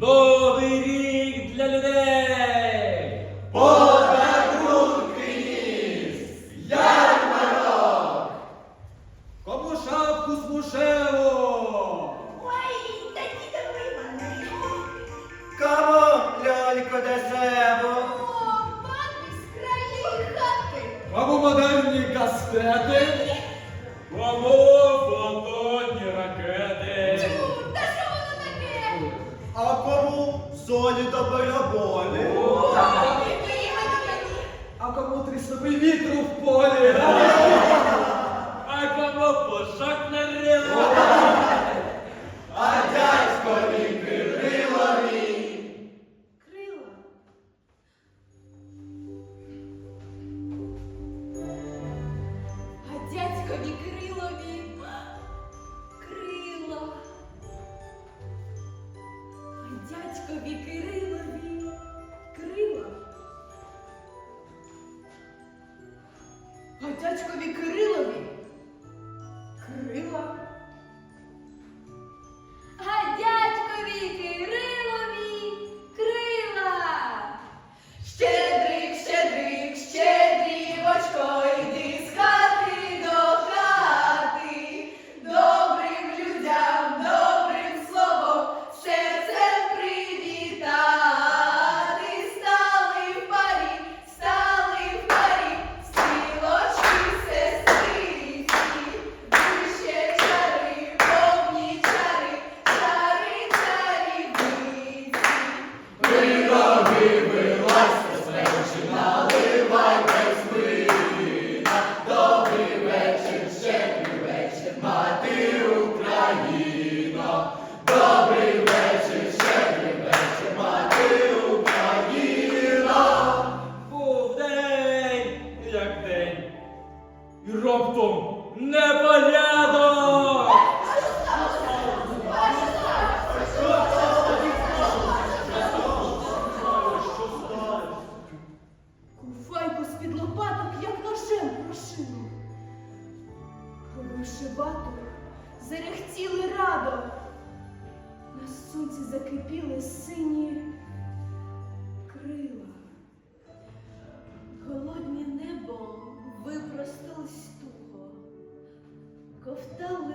Новий рік для людей! Подарунки приніс! Ярмарок! Кому шапку з мушево! Ой, та діти ви мене! Кому ляльку десево! О, бабі з країв хати! Кому модерні кастети! Долі та. А кому трісновий вітру в полі? А кому пошак на рило? А дядькові Кирилові. Крила. А дядькові Кирилові крила. А дядькові Кирилові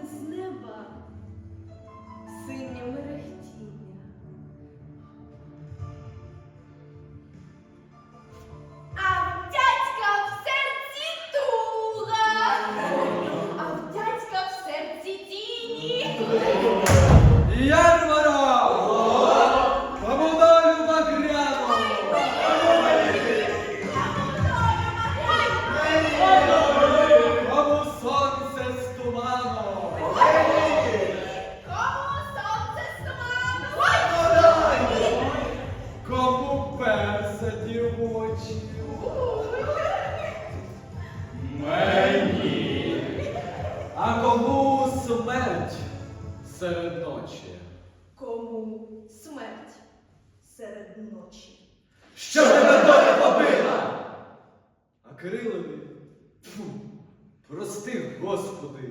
з неба синє мерехтіння. А в дядька в серці туга, а в дядька в серці тіні. Мені! А кому смерть серед ночі? Кому смерть серед ночі? Що тебе доля побила? А Кирилові, тьфу, прости, Господи,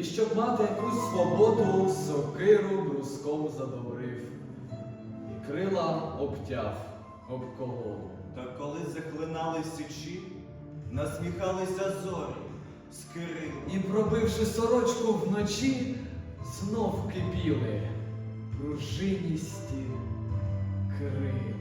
і щоб мати якусь свободу, сокиру бруском задобрив, і крила обтяв об кого. Та коли захлинали січі, насміхалися зорі з Кирилом. І пробивши сорочку вночі, знов кипіли пружиністі крила.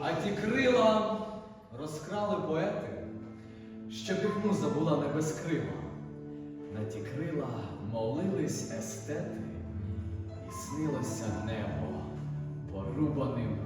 А ті крила розкрали поети, що піхну забула не без крила. На ті крила молились естети, і снилося небо порубаним.